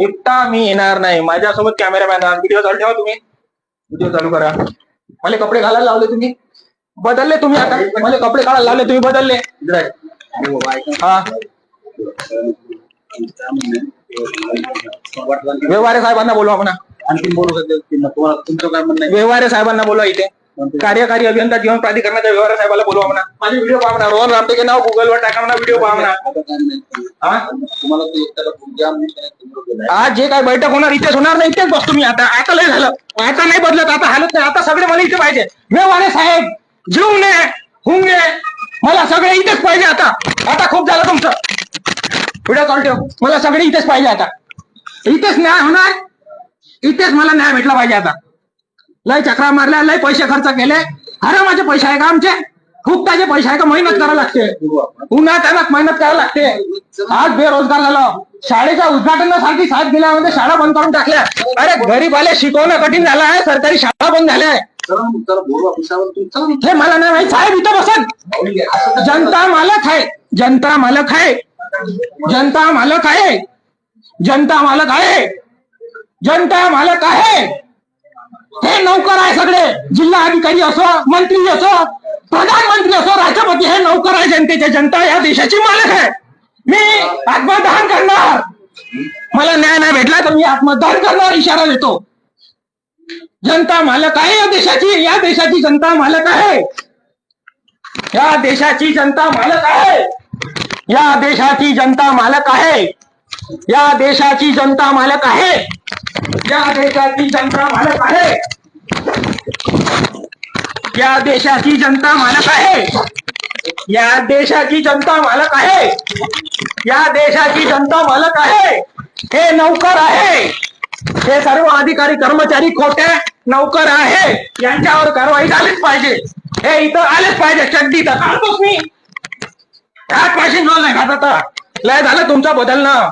एकटा मी येणार नाही. माझ्यासोबत कॅमेरामॅन व्हिडिओ चालू ठेवा तुम्ही. व्हिडिओ चालू करा. मला कपडे घालायला लावले तुम्ही. बदलले तुम्ही आता. मला कपडे घालायला लावले तुम्ही बदलले. हा. व्यवहारे साहेबांना बोलवा म्हणा. आणखी बोलू का ते- तुम्हाला तुमचं काय म्हणणं आहे? व्यवहारे साहेबांना बोलवा इथे. कार्यकारी अभियंता जीवन प्राधिकरणाच्या व्यवहार साहेबाला बोलवा म्हणा. माझे व्हिडिओ पहा म्हणा. रोहन रामटेके नाव गुगलवर टाका म्हणा व्हिडिओ पहा म्हणा. हा? आज जे काय बैठक होणार इथेच होणार नाही इथेच बसतो मी आता. आता लय झालं. आता नाही बदलत आता हालत नाही. आता सगळे मला इथे पाहिजे. व्यवहारे साहेब जीवने हुंगे मला सगळे इथेच पाहिजे आता. आता खूप झालं तुमचं. व्हिडिओ कॉल ठेव. मला सगळे इथेच पाहिजे आता. इथेच न्याय होणार. इथेच मला न्याय भेटला पाहिजे आता. लय चक्रा मारल्या लय पैसे खर्च केले. अरे माझे पैसे आहे का आमचे? खूप त्याचे पैसे आहे का? मेहनत करावं लागते. उन्हात अनात मेहनत करावं लागते. आज बेरोजगार झालो. शाळेच्या उद्घाटनासाठी साथ दिल्यामध्ये म्हणजे शाळा बंद करून टाकल्या. अरे गरीब आले शिकवणं कठीण झालं आहे. सरकारी शाळा बंद झाल्या आहे. हे मला नाही माहीत. साहेब इथं बसत जनता मालक आहे. जनता मालक आहे. जनता मालक आहे. जनता मालक आहे. जनता मालक आहे. हे नौकर आहे सगळे. जिल्हा अधिकारी असो मंत्री असो प्रधानमंत्री असो राष्ट्रपती हे नौकर आहे जनतेचे जनता या देशाची मालक आहे. मी आत्मदान करणार. मला न्याय नाही भेटला तर मी आत्मदान करणार इशारा देतो. जनता मालक आहे या देशाची या देशाची जनता मालक आहे. या देशाची जनता मालक आहे. या देशाची जनता मालक आहे. या देशाची जनता मालक आहे. या देशाची जनता मालक आहे. या देशाची जनता मालक आहे. या देशाची जनता मालक आहे. या देशाची जनता मालक आहे. हे नौकर आहे. हे सर्व अधिकारी कर्मचारी खोटे नौकर आहे. यांच्यावर कारवाई झालीच पाहिजे. हे इथं आलेच पाहिजे. चड्डी तर काढतोच मी. काय पाहिजे नाही खात आता लय झालं तुमचं बदलणं.